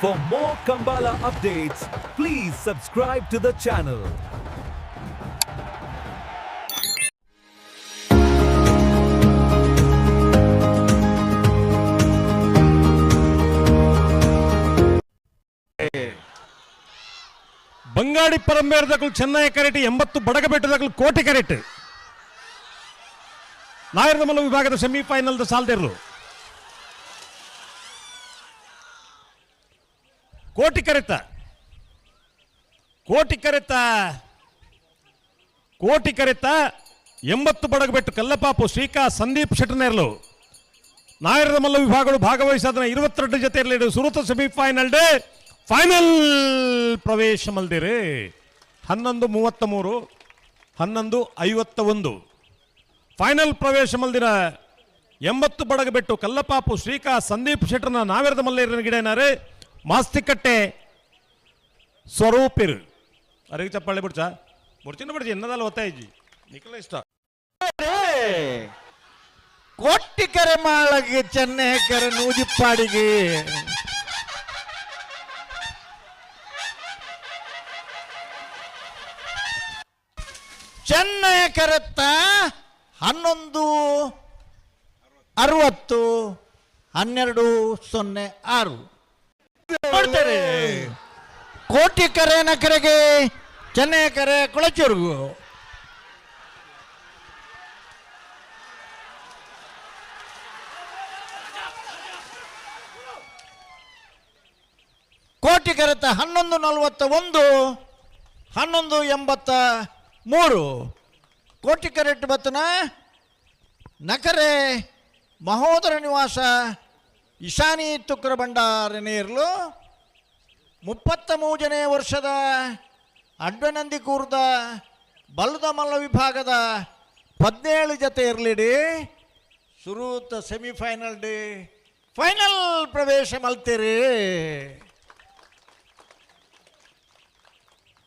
For more Kambala updates, please subscribe to the channel. Bangadi ಪರಂಬೇರದಕ್ಕಲು ಚೆನ್ನೈ ಕರೆಟ್ ಎಂಬತ್ತು ಬಡಗಬೆಟ್ಟದಕ್ಕಲು ಕೋಟಿ ಕರೆಟ್ ನಾಯರದ ಮಲ್ಲ ವಿಭಾಗದ ಸೆಮಿಫೈನಲ್ದ ಸಾಲ್ದಿರ್ಲು ಕೋಟಿ ಕರೆತ. ಕೋಟಿ ಕರೆತ. ಕೋಟಿ ಕರೆತ ಎಂಬತ್ತು ಬಡಗಬೆಟ್ಟು ಕಲ್ಲಪಾಪು, ಶ್ರೀಕಾ, ಸಂದೀಪ್ ಶೆಟ್ಟನೇರ್ಲು ನಾಯರದ ಮಲ್ಲ ವಿಭಾಗಗಳು ಭಾಗವಹಿಸಾದ ಇರುವತ್ತೆರಡು ಜೊತೆಯಲ್ಲಿ ಸುರತ ಸೆಮಿಫೈನಲ್ ಡೇ ಫೈನಲ್ ಪ್ರವೇಶ ಮಲ್ದಿರಿ. ಹನ್ನೊಂದು ಮೂವತ್ತ ಮೂರು ಹನ್ನೊಂದು ಐವತ್ತ ಒಂದು ಫೈನಲ್ ಪ್ರವೇಶ ಮಲ್ದಿರ ಎಂಬತ್ತು ಬಡಗಬೆಟ್ಟು ಕಲ್ಲಪಾಪು, ಶ್ರೀಕಾ, ಸಂದೀಪ್ ಶೆಟ್ಟರ್ನ ನಾವೇರದ ಮಲ್ಲೇರಿನ ಗಿಡನಾರೆ ಮಾಸ್ತಿಕಟ್ಟೆ ಸ್ವರೂಪಿರು. ಅರಿಗೆ ಚಪ್ಪಾಳೆ ಬಿಡ್ಚ? ಬಿಡ್ಚಿನ ಬಿಡ್ಚಿ, ಎನ್ನದಲ್ಲ ಇದ್ವಿ ನಿಖಲ ಇಷ್ಟ. ಕೊಟ್ಟಿಕರೆ ಮಾಳಗೆ ಚೆನ್ನೇಕರೆ ನೂಜಿಪ್ಪಾಡಿಗೆ. ಚೆನ್ನೈ ಕರೆತ್ತ ಹನ್ನೊಂದು, ಅರವತ್ತು, ಹನ್ನೆರಡು, ಸೊನ್ನೆ, ಆರು. ನೋಡ್ತಾರೆ ಕೋಟಿ ಕರೆ ನಕರೆಗೆ, ಚೆನ್ನೈ ಕರೆ ಕೊಳಚೂರ್ಗು ಕೋಟಿ ಕರೆತ ಹನ್ನೊಂದು ನಲವತ್ತ ಒಂದು, ಹನ್ನೊಂದು ಎಂಬತ್ತ ಮೂರು. ಕೋಟಿ ಕರೆಟ್ ಬತ್ತನ, ನಕರೆ ಮಹೋದರ ನಿವಾಸ ಇಶಾನಿ ತುಕ್ರ ಭಂಡಾರ ನೀರ್ಲು ಮುಪ್ಪತ್ತ ಮೂಜನೇ ವರ್ಷದ ಅಡ್ವನಂದಿ ಕೂರ್ದ ಬಲ್ಲದ ಮಲ್ಲ ವಿಭಾಗದ ಹದಿನೇಳು ಜೊತೆ ಇರಲಿಡಿ. ಸುರೂತ ಸೆಮಿಫೈನಲ್ ಡೇ. ಫೈನಲ್ ಪ್ರವೇಶ ಮಲ್ತೀರಿ.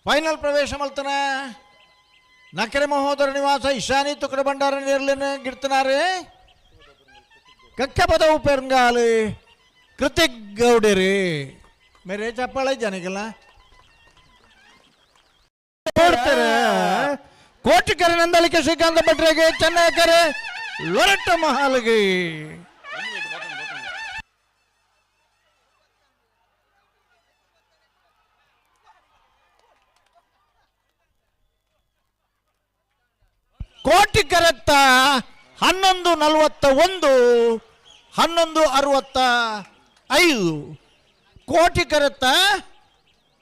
ಫೈನಲ್ ಪ್ರವೇಶ ಮಲ್ತನ. ನಕರೆ ಮಹೋದರ ನಿವಾಸ ಇಶಾನಿ ತುಕಡ ಭಂಡಾರ ನಿರ್ಲಿನ ಗಿಡ್ತನಾರೆ. ಕಕ್ಕ ಪದವು ಪೆರಂಗಾಲಿ ಕೃತಿಕ್ ಗೌಡಿರಿ ಮೇರೆ ಚಪ್ಪಾಳೆ ಜನಗಿಲ್ಲ ನೋಡ್ತಾರೆ ಕೋಟಿಕರೆ ನಂದಲಿಕೆ ಶ್ರೀಕಾಂತ ಭಟ್ರಿಗೆ ಚೆನ್ನೈಕರೆ ಲೊರಟ ಮಹಾಲ್ಗೆ ಕೋಟಿ ಕರೆತ್ತ ಹನ್ನೊಂದು ನಲವತ್ತ ಒಂದು, ಹನ್ನೊಂದು ಅರವತ್ತ ಐದು. ಕೋಟಿ ಕರೆತ್ತ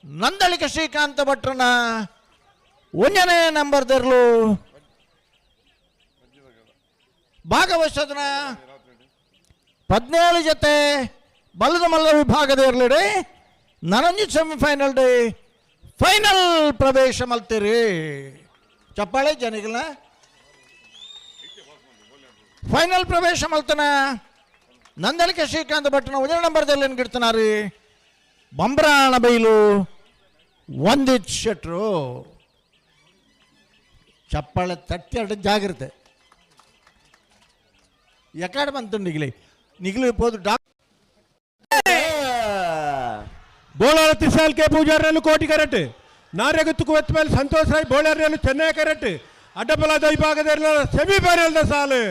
ನಂದಳಿಕ ಶ್ರೀಕಾಂತ ಭಟ್ರನ ಒಂಜನೇ ನಂಬರ್ ದರ್ಲು. ಭಾಗವಹಿಸೋದನ ಹದಿನೇಳು ಜೊತೆ ಬಲದ ಮಲ್ಲ ವಿಭಾಗದ ಇರಲಿಡಿ. ನನಂಜಿ ಸೆಮಿಫೈನಲ್ ಡೇ ಫೈನಲ್ ಪ್ರವೇಶ ಮಲ್ತೀರಿ. ಚಪ್ಪಾಳೆ ಜನಿಗಲ ಫೈನಲ್ ಪ್ರವೇಶ ಮಲ್ತನ ನಂದಲಿಕೆ ಶ್ರೀಕಾಂತ್ ಭಟ್ನ ಒಂದನೇ ನಂಬರ್ದಲ್ಲಿ ಏನು ಗಿಡ್ತನಾರಿ ಬಂಬ್ರಾಣ ಬೈಲು ಒಂದಿತ್ ಶೆಟ್ರು ಚಪ್ಪಾಳೆ ತಟ್ಟೆರಡು ಜಾಗ್ರತೆ ಎಕಾಡೆ ಬಂತು ನಿಗ್ಲಿ ನಿಗ್ಲಿ ಹೋದು ಡಾಕ್ ಬೋಳಾರ ತಿಸಾಲ್ ಕೆ ಪೂಜಾರನು ಕೋಟಿ ಕರೆಟ್ ನಾರ್ಯಗುತ್ತುಕು ಎತ್ತ ಮೇಲೆ ಸಂತೋಷ್ ರಾಯ್ ಬೋಳಾರ್ಯನು ಚೆನ್ನೈ ಕರೆಟ್ ಅಡ್ಡಬಲದ ವಿಭಾಗದ ಸೆಮಿಫೈನಲ್ ಸಾಲು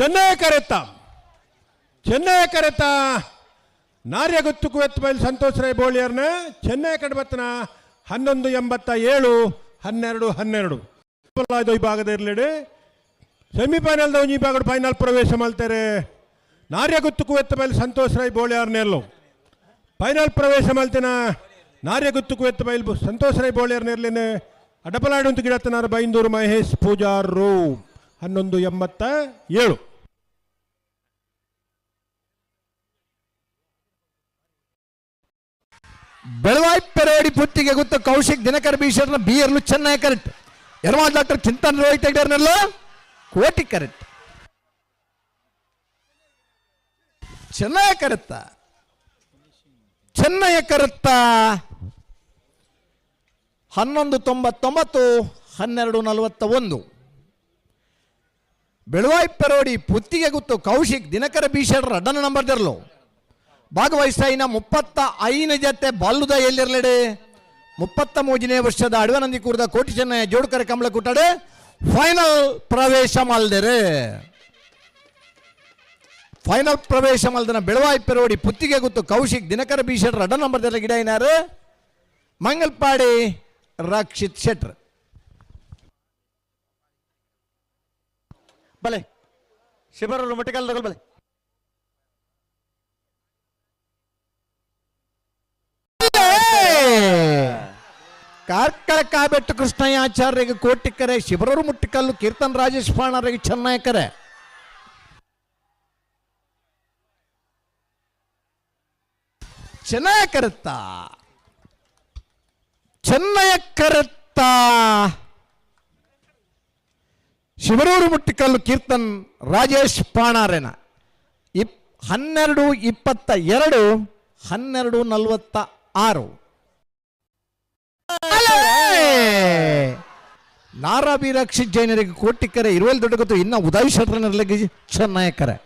ಚೆನ್ನೈ ಕರೆತ್ತ ಚೆನ್ನೈ ಕರೆತ್ತ ಗೊತ್ತು ಕುವೆತ್ ಬೈಲು ಸಂತೋಷ್ ರೈ ಬೋಳಿಯರ್ನ ಚೆನ್ನೈ ಕಡಬತ್ತನ ಹನ್ನೊಂದು ಎಂಬತ್ತ ಏಳು, ಹನ್ನೆರಡು ಹನ್ನೆರಡು. ಈ ವಿಭಾಗದ ಇರಲಿಡಿ. ಸೆಮಿಫೈನಲ್ದ ಒಂಜಿ ವಿಭಾಗದ ಫೈನಲ್ ಪ್ರವೇಶ ಮಾಡ್ತಾರೆ ನಾರ್ಯ ಗುತ್ತುಕು ಎತ್ತ ಮೈಲ್ ಸಂತೋಷ್ ರೈ ಬೋಳಿಯಾರ್ನೆಲ್ಲು ಫೈನಲ್ ಪ್ರವೇಶ ಮಾಡ್ತೇನ ನಾರ್ಯ ಗುತ್ತುಕು ಎತ್ತ ಬೈಲ್ ಸಂತೋಷ್ ರೈ ಬೋಳಿಯಾರ್ನೆರ್ಲೇನೆ ಅಡಪಲಾಡು ಅಂತ ಗಿಡತ್ತನಾರ ಬೈಂದೂರು ಮಹೇಶ್ ಪೂಜಾರು. ಹನ್ನೊಂದು ಎಂಬತ್ತ ಏಳು. ಬೆಳವಾಯಿ ಪೆರೋಡಿ ಪುತ್ತಿಗೆ ಗೊತ್ತು ಕೌಶಿಕ್ ದಿನಕರ್ ಬೀಶರ್ನ ಬಿಯರ್ಲು ಚೆನ್ನೈ ಕರೆಕ್ಟ್. ಎರಮಾ ಡಾಕ್ಟರ್ ಚಿಂತನ್ ರೋಹಿತ್ ಹೆಗ್ಡರ್ನೆಲ್ಲ ಕೋಟಿ ಕರೆಕ್ಟ್. ಚೆನ್ನೈ ಕರೆತ್ತ. ಚೆನ್ನೈ ಕರೆತ್ತ. ಹನ್ನೊಂದು ತೊಂಬತ್ತೊಂಬತ್ತು, ಹನ್ನೆರಡು ನಲವತ್ತ ಒಂದು ಬೆಳವಾಯಿ ಪೆರೋಡಿ ಪುತ್ತಿಗೆ ಗುತ್ತು ಕೌಶಿಕ್ ದಿನಕರ ಬೀಶರ್ ಅಡ್ಡನ ನಂಬರ್ ತೆರಲು ಭಾಗವಹಿಸ್ತಾಯಿನ ಮುಪ್ಪತ್ತ ಐನ ಜತೆ ಬಲ್ಲುದ ಎಲ್ಲಿರಲಿಡೆ? ಮುಪ್ಪತ್ತ ಮೂಜನೇ ವರ್ಷದ ಅಡವನಂದಿ ಕೂರದ ಕೋಟಿ ಚೆನ್ನಯ ಜೋಡ್ಕರ ಕಮಲ ಕುಟ್ಟಡೆ ಫೈನಲ್ ಪ್ರವೇಶ ಮಲ್ದೆರೆ ಫೈನಲ್ ಪ್ರವೇಶ ಮಲ್ದನ ಬೆಳವಾಯಿ ಪೆರೋಡಿ ಪುತ್ತಿಗೆ ಗುತ್ತು ಕೌಶಿಕ್ ದಿನಕರ ಬಿ ಶೆಟ್ರ್ ಅಡ ನಂಬರ್ ಗಿಡ ಏನಾರು? ಮಂಗಲ್ಪಾಡಿ ರಕ್ಷಿತ್ ಶೆಟ್ರ್. ಬಲೆ. ಶಿಬರರು ಮಟ್ಟಿಕಲ್ ಬಲೆ. ಕಾರ್ಕಳ ಕಾಬೆಟ್ಟು ಕೃಷ್ಣಯ್ಯ ಆಚಾರ್ಯರಿಗೆ ಕೋಟಿಕರೆ ಶಿಬರೂರು ಮುಟ್ಟಿಕಲ್ಲು ಕೀರ್ತನ್ ರಾಜೇಶ್ ಪಾಣರಿಗೆ ಚೆನ್ನಾಯಕರೆ ಚೆನ್ನಯ ಕರೆತ್ತ. ಚೆನ್ನಯ ಕರೆತ್ತ. ಶಿವರೂರು ಮುಟ್ಟಿಕಲ್ಲು ಕೀರ್ತನ್ ರಾಜೇಶ್ ಪಾಣಾರೇನ. ಇಪ್ ಹನ್ನೆರಡು ಇಪ್ಪತ್ತ ಎರಡು, ಹನ್ನೆರಡು ನಲವತ್ತ ಆರು. ರಕ್ಷಿತ್ ಜೈನರಿಗೆ ಕೋಟಿಕರೆ ಇರುವಲ್ಲಿ ದೊಡ್ಡ ಗೊತ್ತು, ಇನ್ನ ಉದಯ್ ಶಟ್ರನರ್ಲಿಗೆ ಚೆನ್ನಾಯಕರೆ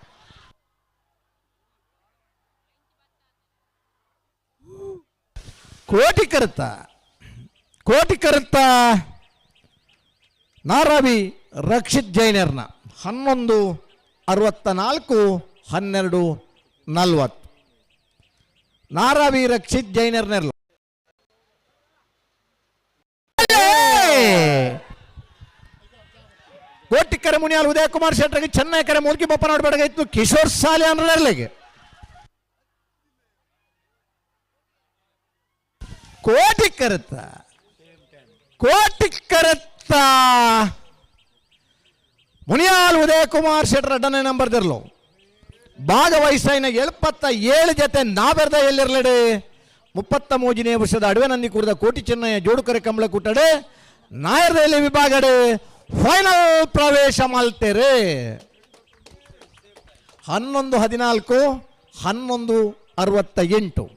ಕೋಟಿ ಕರುತ್ತ ಕೋಟಿ ಕರುತ್ತ ನಾರಾಭಿ ರಕ್ಷಿತ್ ಜೈನರ್ನ ಹನ್ನೊಂದು ಅರವತ್ತ ನಾಲ್ಕು ಹನ್ನೆರಡು, ನಲ್ವತ್ತು. ನಾರಾಭಿ ರಕ್ಷಿತ್ ಜೈನರ್ನೆರ್ಲ ಕೋಟಿಕರೆ ಮುನಿಯಾಲ್ ಉದಯ ಕುಮಾರ್ ಶೆಟ್ಟರ್ಗೆ ಚೆನ್ನೈ ಕರೆ ಮೂಲ್ಕಿ ಬಪ್ಪ ನೋಡ್ಬೇಡಾಗಿತ್ತು ಕಿಶೋರ್ ಸಾಲೆ ಅನ್ನರ್ಲಿಗೆ ಕೋಟಿ ಕರೆತ. ಕೋಟಿ ಕರೆತ. ಮುನಿಯಾಲ್ ಉದಯ ಕುಮಾರ್ ಶೆಟ್ಟರ್ ಅಡ್ಡನೆ ನಂಬರ್ ದಿರ್ಲು ಭಾಗವಹಿಸಿನ ಎಪ್ಪತ್ತ ಏಳು ಜೊತೆ ನಾವೆರ್ದ ಎಲ್ಲಿರ್ಲಡೆ. ಮುಪ್ಪತ್ತ ಮೂಜಿನೇ ವರ್ಷದ ಅಡವೆ ನಂದಿ ಕೂಡಿದ ಕೋಟಿ ಚೆನ್ನಯ್ಯ ಜೋಡುಕರೆ ಕಂಬಳ ಕುಟ್ಟಡೆ ನಾಯರ್ದಲ್ಲಿ ವಿಭಾಗಡೆ. ಫೈನಲ್ ಪ್ರವೇಶ ಮಲ್ತೆರೆ. ಹನ್ನೊಂದು ಹದಿನಾಲ್ಕು ಹನ್ನೊಂದು ಅರವತ್ತ ಎಂಟು